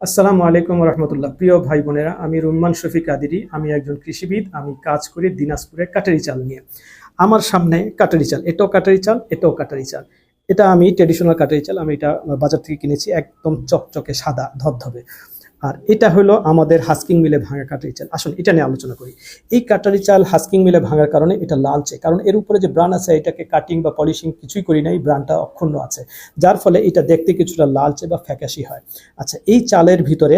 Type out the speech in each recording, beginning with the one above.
আসসালামু আলাইকুম রহমতুল্লাহ। প্রিয় ভাই বোনেরা, আমি রুম্মান শফিক আদিরি, আমি একজন কৃষিবিদ, আমি কাজ করি দিনাজপুরে কাটারি চাল নিয়ে। আমার সামনে কাটারি চাল, এটাও কাটারি চাল, এটাও কাটারি চাল। এটা আমি ট্রেডিশনাল কাটারি চাল, আমি এটা বাজার থেকে কিনেছি, একদম চকচকে সাদা, ধবধবে। আর এটা হলো আমাদের হাস্কিং মিলে ভাঙা কাটারি চাল। আসুন, এটা নিয়ে আলোচনা করি। এই কাটারি চাল হাস্কিং মিলে ভাঙার কারণে এটা লালচে, কারণ এর উপরে যে ব্রান আছে, এটাকে কাটিং বা পলিশিং কিছুই করি না এই ব্রানটা অক্ষুণ্ণ আছে। যার ফলে এটা দেখতে কিছুটা লালচে বা ফ্যাকাশি হয়। আচ্ছা এই চালের ভিতরে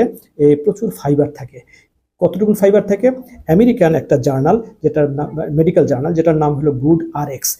প্রচুর ফাইবার থাকে। কতটুকু ফাইবার থাকে? আমেরিকান একটা জার্নাল যেটার মেডিকেল জার্নাল যেটার নাম হলো গুড আর এক্স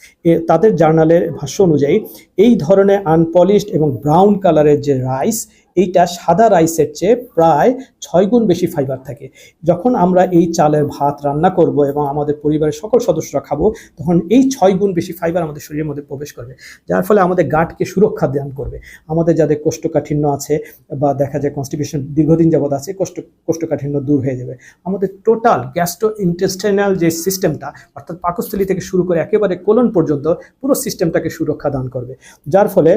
তাদের জার্নালের ভাষ্য অনুযায়ী, এই ধরনের আনপলিশড এবং ব্রাউন কালারের যে রাইস এইটা সাদা রাইসের চেয়ে প্রায় ছয় গুণ বেশি ফাইবার থাকে। যখন আমরা এই চালের ভাত রান্না করব এবং আমাদের পরিবারের সকল সদস্যরা খাব, তখন এই ছয় গুণ বেশি ফাইবার আমাদের শরীরের মধ্যে প্রবেশ করবে। যার ফলে আমাদের গাটকে সুরক্ষা দান করবে। আমাদের যাদের কোষ্ঠকাঠিন্য আছে বা দেখা যায় কনস্টিপেশন দীর্ঘদিন যাবৎ আছে, কোষ্ঠ, কোষ্ঠকাঠিন্য দূর হয়ে যাবে। আমাদের টোটাল গ্যাস্ট্রো ইন্টেস্টাইনাল যে সিস্টেমটা অর্থাৎ পাকস্থলী থেকে শুরু করে একেবারে কোলন পর্যন্ত পুরো সিস্টেমটাকে সুরক্ষা দান করবে। যার ফলে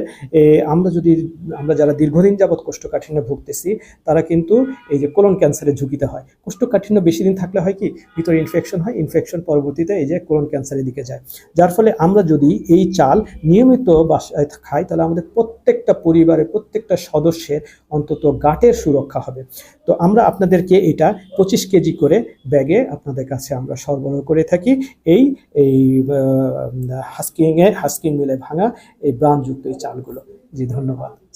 আমরা যদি, আমরা যারা দীর্ঘদিন যাবৎ কোষ্ঠকাঠিন্য ভুগতেছি, তারা কিন্তু এই যে কোলন ক্যান্সারের ঝুঁকিতে হয়। কোষ্ঠকাঠিন্য বেশি দিন থাকলে হয় কি? ভিতরে ইনফেকশন হয় ইনফেকশন পরবর্তীতে এই যে কোলন ক্যান্সারের দিকে যায়। যার ফলে আমরা যদি এই চাল নিয়মিত বাসায় খাই, তাহলে আমাদের প্রত্যেকটা পরিবারের, প্রত্যেকটা সদস্যের অন্তত গাটের সুরক্ষা হবে। তো আমরা আপনাদেরকে এটা পঁচিশ কেজি করে ব্যাগে আপনাদের কাছে আমরা সরবরাহ করে থাকি। এই এই হাস্কিংয়ে, হাস্কিং মিলে ভাঙা এই ব্রানযুক্ত এই চালগুলো। জি, ধন্যবাদ।